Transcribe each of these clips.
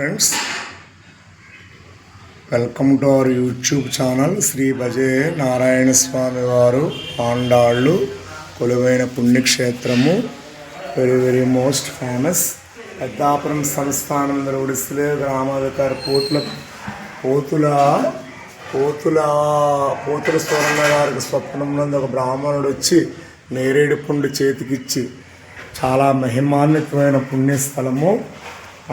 Friends welcome to our YouTube channel Sri భజే నారాయణ స్వామి వారు పాండాళ్ళు కొలువైన పుణ్యక్షేత్రము very very most famous Peddapuram సంస్థానం రోడిస్లే గ్రామాధికారి పోతుల పోతుల పోతుల పోతుల స్వరణ గారికి స్వప్నంలో ఒక బ్రాహ్మణుడు వచ్చి నేరేడు పుండు చేతికిచ్చి చాలా మహిమాన్వితమైన పుణ్యస్థలము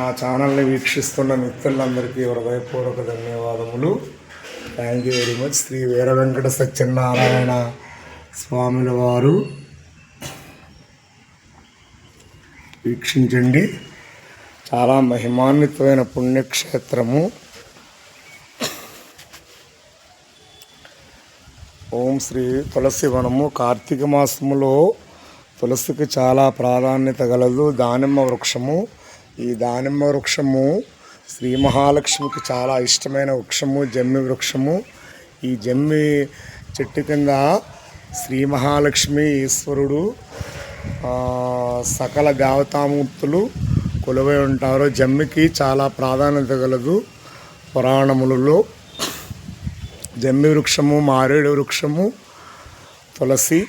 ఆ ఛానల్ని వీక్షిస్తున్న మిత్రులందరికీ హృదయపూర్వక ధన్యవాదములు thank you very much Sri Veera Venkata Satyanarayana స్వాముల వారు వీక్షించండి చాలా మహిమాన్వితమైన పుణ్యక్షేత్రము ఓం శ్రీ తులసి వనము కార్తీక మాసములో తులసికి చాలా ప్రాధాన్యత గలదు దానిమ్మ వృక్షము ఈ దానిమ్మ వృక్షము శ్రీ మహాలక్ష్మికి చాలా ఇష్టమైన వృక్షము జమ్మి వృక్షము ఈ జమ్మి చెట్టు కింద శ్రీ మహాలక్ష్మి ఈశ్వరుడు సకల దేవతామూర్తులు కొలువై ఉంటారు జమ్మికి చాలా ప్రాధాన్యత కలదు పురాణములలో జమ్మి వృక్షము మారేడు వృక్షము తులసి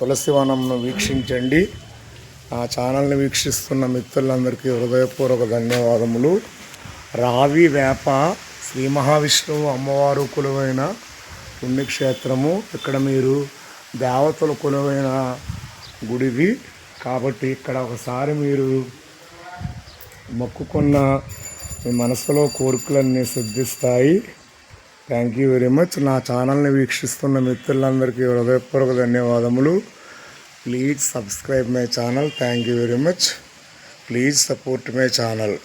తులసి వనంను వీక్షించండి నా ఛానల్ని వీక్షిస్తున్న మిత్రులందరికీ హృదయపూర్వక ధన్యవాదములు రావి వేప శ్రీ మహావిష్ణువు అమ్మవారు కొలువైన పుణ్యక్షేత్రము ఇక్కడ మీరు దేవతలు కొలువైన గుడివి కాబట్టి ఇక్కడ ఒకసారి మీరు మొక్కుకున్న మీ మనసులో కోరికలన్నీ సిద్ధిస్తాయి థ్యాంక్ యూ వెరీ మచ్ నా ఛానల్ని వీక్షిస్తున్న మిత్రులందరికీ హృదయపూర్వక ధన్యవాదములు Please subscribe my channel. Thank you very much. Please support my channel.